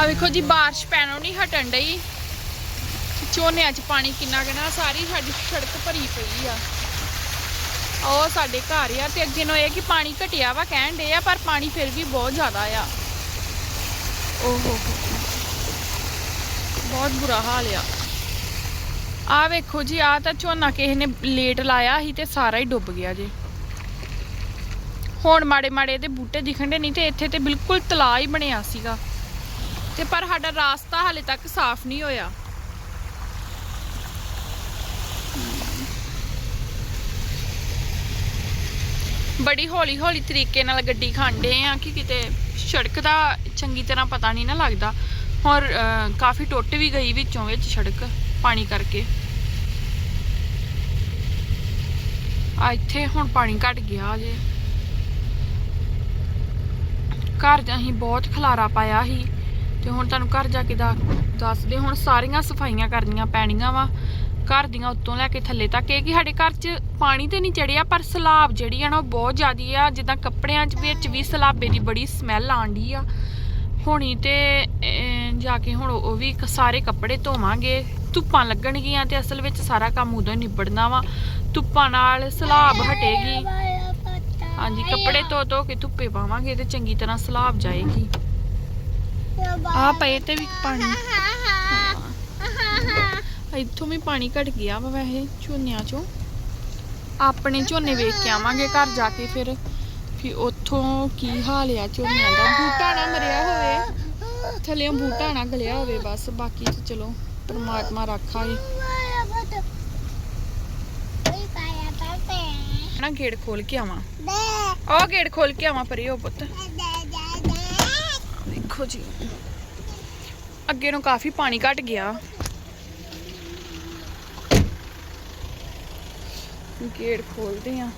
ਆ ਵੇਖੋ ਜੀ, ਬਾਰਿਸ਼ ਪੈਣੋਂ ਨਹੀਂ ਹਟਣ ਡਈ। ਝੋਨਿਆਂ 'ਚ ਪਾਣੀ ਕਿੰਨਾ ਕਿੰਨਾ ਸਾਰੀ ਸਾਡੀ ਸੜਕ ਭਰੀ ਪਈ ਆ। ਉਹ ਸਾਡੇ ਘਰ ਆ, ਤੇ ਅੱਗੇ ਨੂੰ ਇਹ ਕਿ ਪਾਣੀ ਘਟਿਆ ਵਾ ਕਹਿਣ ਡੇ ਆ, ਪਰ ਪਾਣੀ ਫਿਰ ਵੀ ਬਹੁਤ ਜ਼ਿਆਦਾ ਆ। ਓਹੋ। ਬਹੁਤ ਬੁਰਾ ਹਾਲ ਆ। ਆ ਵੇਖੋ ਜੀ ਆ ਤਾਂ ਝੋਨਾ ਕਿਸੇ ਨੇ ਲੇਟ ਲਾਇਆ ਸੀ ਤੇ ਸਾਰਾ ਹੀ ਡੁੱਬ ਗਿਆ ਜੀ। ਹੁਣ ਮਾੜੇ ਮਾੜੇ ਇਹਦੇ ਬੂਟੇ ਦਿਖਣ ਦੇ ਨਹੀਂ ਤੇ ਇੱਥੇ ਤੇ ਬਿਲਕੁਲ ਤਲਾ ਹੀ ਬਣਿਆ ਸੀਗਾ। ਤੇ ਪਰ ਸਾਡਾ ਰਾਸਤਾ ਹਾਲੇ ਤੱਕ ਸਾਫ਼ ਨਹੀਂ ਹੋਇਆ। ਬੜੀ ਹੌਲੀ ਹੌਲੀ ਤਰੀਕੇ ਨਾਲ ਗੱਡੀ ਖਾਂਡੇ ਆ ਕਿ ਕਿਤੇ ਸੜਕ ਦਾ ਚੰਗੀ ਤਰ੍ਹਾਂ ਪਤਾ ਨਹੀਂ ਨਾ ਲੱਗਦਾ। ਔਰ ਕਾਫੀ ਟੁੱਟ ਵੀ ਗਈ ਵਿੱਚੋਂ ਵਿੱਚ ਸੜਕ ਪਾਣੀ ਕਰਕੇ। ਆ ਇੱਥੇ ਹੁਣ ਪਾਣੀ ਘਟ ਗਿਆ ਜੇ ਘਰ ਜਾਂ ਅਸੀਂ ਬਹੁਤ ਖਲਾਰਾ ਪਾਇਆ ਸੀ। ਤੇ ਹੁਣ ਤੁਹਾਨੂੰ ਘਰ ਜਾ ਕੇ ਦੱਸਦੇ ਹੁਣ ਸਾਰੀਆਂ ਸਫਾਈਆਂ ਕਰਨੀਆਂ ਪੈਣੀਆਂ ਵਾ। ਘਰ ਦੀਆਂ ਉੱਤੋਂ ਲੈ ਕੇ ਥੱਲੇ ਤੱਕ। ਇਹ ਕਿ ਸਾਡੇ ਘਰ 'ਚ ਪਾਣੀ ਤੇ ਨਹੀਂ ਚੜਿਆ ਪਰ ਸਲਾਬ ਜਿਹੜੀ ਆ ਨਾ ਉਹ ਬਹੁਤ ਜ਼ਿਆਦੀ ਆ। ਜਿੱਦਾਂ ਕੱਪੜਿਆਂ 'ਚ ਵਿੱਚ ਵੀ ਸਲਾਬੇ ਦੀ ਬੜੀ ਸਮੈਲ ਆਂਦੀ ਆ। ਹੁਣੀ ਤੇ ਜਾ ਕੇ ਹੁਣ ਉਹ ਵੀ ਸਾਰੇ ਕੱਪੜੇ ਧੋਵਾਂਗੇ। ਧੁੱਪਾਂ ਲੱਗਣਗੀਆਂ ਤੇ ਅਸਲ ਵਿੱਚ ਸਾਰਾ ਕੰਮ ਉਦੋਂ ਹੀ ਨਿਬੜਨਾ ਵਾ। ਧੁੱਪਾਂ ਨਾਲ ਸਲਾਬ ਹਟੇਗੀ। ਹਾਂਜੀ ਕੱਪੜੇ ਧੋ ਧੋ ਕੇ ਧੁੱਪੇ ਪਾਵਾਂਗੇ ਤੇ ਚੰਗੀ ਤਰ੍ਹਾਂ ਸਲਾਬ ਜਾਏਗੀ। ਆ ਪਏ ਤੇ ਵੀ ਪਾਣੀ। ਇੱਥੋਂ ਵੀ ਪਾਣੀ ਘਟ ਗਿਆ ਵਾ ਵੈਸੇ ਝੋਨਿਆਂ ਚੋਂ। ਆਪਣੇ ਝੋਨੇ ਵੇਖ ਕੇ ਆਵਾਂਗੇ ਘਰ ਜਾ ਕੇ ਫਿਰ। ਕਿ ਉੱਥੋਂ ਕੀ ਹਾਲ ਆ ਝੋਨਿਆਂ ਦਾ। ਬੂਟਾ ਨਾ ਮਰਿਆ ਹੋਵੇ। ਥੱਲੇੋਂ ਬੂਟਾ ਨਾ ਗਲਿਆ ਹੋਵੇ ਬਸ। ਬਾਕੀ ਤੇ ਚਲੋ ਪ੍ਰਮਾਤਮਾ ਰਾਖਾ ਹੀ ਨਾ ਗੇੜ ਖੋਲ ਕੇ ਆਵਾਂ। ਉਹ ਗੇੜ ਖੋਲ ਕੇ ਆਵਾਂ ਪਰੇ ਉਹ ਪੁੱਤ। ਦੇਖੋ ਜੀ। ਅੱਗੇ ਨੂੰ ਕਾਫੀ ਪਾਣੀ ਘਟ ਗਿਆ। ਗੇਟ ਖੋਲਦੇ ਆ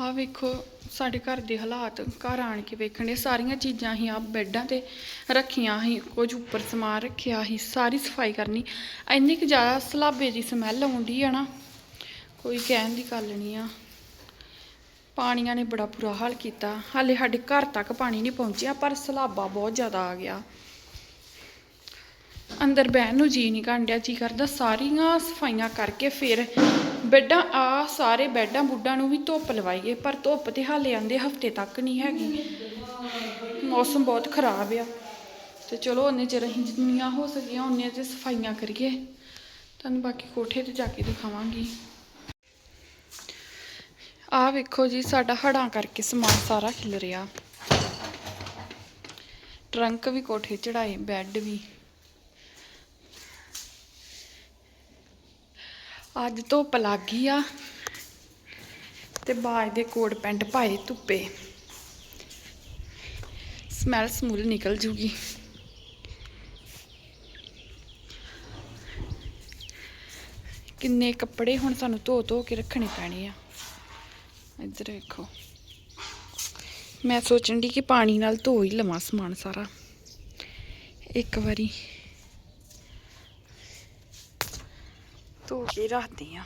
ਆ ਵੇਖੋ, ਸਾਡੇ ਘਰ ਦੇ ਹਾਲਾਤ। ਘਰ ਆਣ ਕੇ ਵੇਖਣ ਸਾਰੀਆਂ ਚੀਜ਼ਾਂ ਹੀ ਆ ਬੈੱਡਾਂ ਤੇ ਰੱਖੀਆਂ ਹੀ ਕੁਝ ਉੱਪਰ ਸਮਾਨ ਰੱਖਿਆ ਹੀ ਸਾਰੀ ਸਫ਼ਾਈ ਕਰਨੀ। ਇੰਨੀ ਕੁ ਜ਼ਿਆਦਾ ਸਲਾਬੇ ਦੀ ਸਮੈਲ ਆਉਂਦੀ ਆ ਨਾ, ਕੋਈ ਕਹਿਣ ਦੀ ਗੱਲ ਨਹੀਂ ਆ। ਪਾਣੀਆਂ ਨੇ ਬੜਾ ਬੁਰਾ ਹਾਲ ਕੀਤਾ। ਹਾਲੇ ਸਾਡੇ ਘਰ ਤੱਕ ਪਾਣੀ ਨਹੀਂ ਪਹੁੰਚਿਆ, ਪਰ ਸਲਾਬਾ ਬਹੁਤ ਜ਼ਿਆਦਾ ਆ ਗਿਆ। ਅੰਦਰ ਬਹਿਣ ਨੂੰ ਜੀ ਨਹੀਂ ਕਰਦਿਆ ਜੀ ਕਰਦਾ ਸਾਰੀਆਂ ਸਫਾਈਆਂ ਕਰਕੇ ਫਿਰ ਬੈੱਡਾਂ, ਆ ਸਾਰੇ ਬੈੱਡਾਂ ਬੁੱਡਾਂ ਨੂੰ ਵੀ ਧੁੱਪ ਲਵਾਈਏ, ਪਰ ਧੁੱਪ ਤੇ ਹਾਲੇ ਆਂਦੇ ਹਫ਼ਤੇ ਤੱਕ ਨਹੀਂ ਹੈਗੀ। ਮੌਸਮ ਬਹੁਤ ਖਰਾਬ ਆ। ਤੇ ਚਲੋ ਉਹਨੇ ਚਿਰ ਅਸੀਂ ਜਿੰਨੀਆਂ ਹੋ ਸਕੀਆਂ ਉਹਨੀਆਂ ਤੇ ਸਫਾਈਆਂ ਕਰੀਏ। ਤੁਹਾਨੂੰ ਬਾਕੀ ਕੋਠੇ ਤੇ ਜਾ ਕੇ ਦਿਖਾਵਾਂਗੀ। ਆਹ ਵੇਖੋ ਜੀ, ਸਾਡਾ ਹੜਾਂ ਕਰਕੇ ਸਮਾਨ ਸਾਰਾ ਖਿਲ ਰਿਹਾ। ਟਰੰਕ ਵੀ ਕੋਠੇ ਚੜਾਏ, ਬੈੱਡ ਵੀ। ਅੱਜ ਧੁੱਪ ਲੱਗ ਗਈ ਆ ਤੇ ਬਾਜ ਦੇ ਕੋਟ ਪੈਂਟ ਪਾਏ ਧੁੱਪੇ। ਸਮੈਲ ਸਮੂਲ ਨਿਕਲ ਜੂਗੀ। ਕਿੰਨੇ ਕੱਪੜੇ ਹੁਣ ਸਾਨੂੰ ਧੋ ਧੋ ਕੇ ਰੱਖਣੇ ਪੈਣੇ ਆ। ਇੱਧਰ ਵੇਖੋ। ਮੈਂ ਸੋਚਣ ਦੀ ਕਿ ਪਾਣੀ ਨਾਲ ਧੋ ਹੀ ਲਵਾਂ ਸਮਾਨ ਸਾਰਾ। ਇੱਕ ਵਾਰੀ ਧੋ ਕੇ ਰੱਖਦੀ ਆ।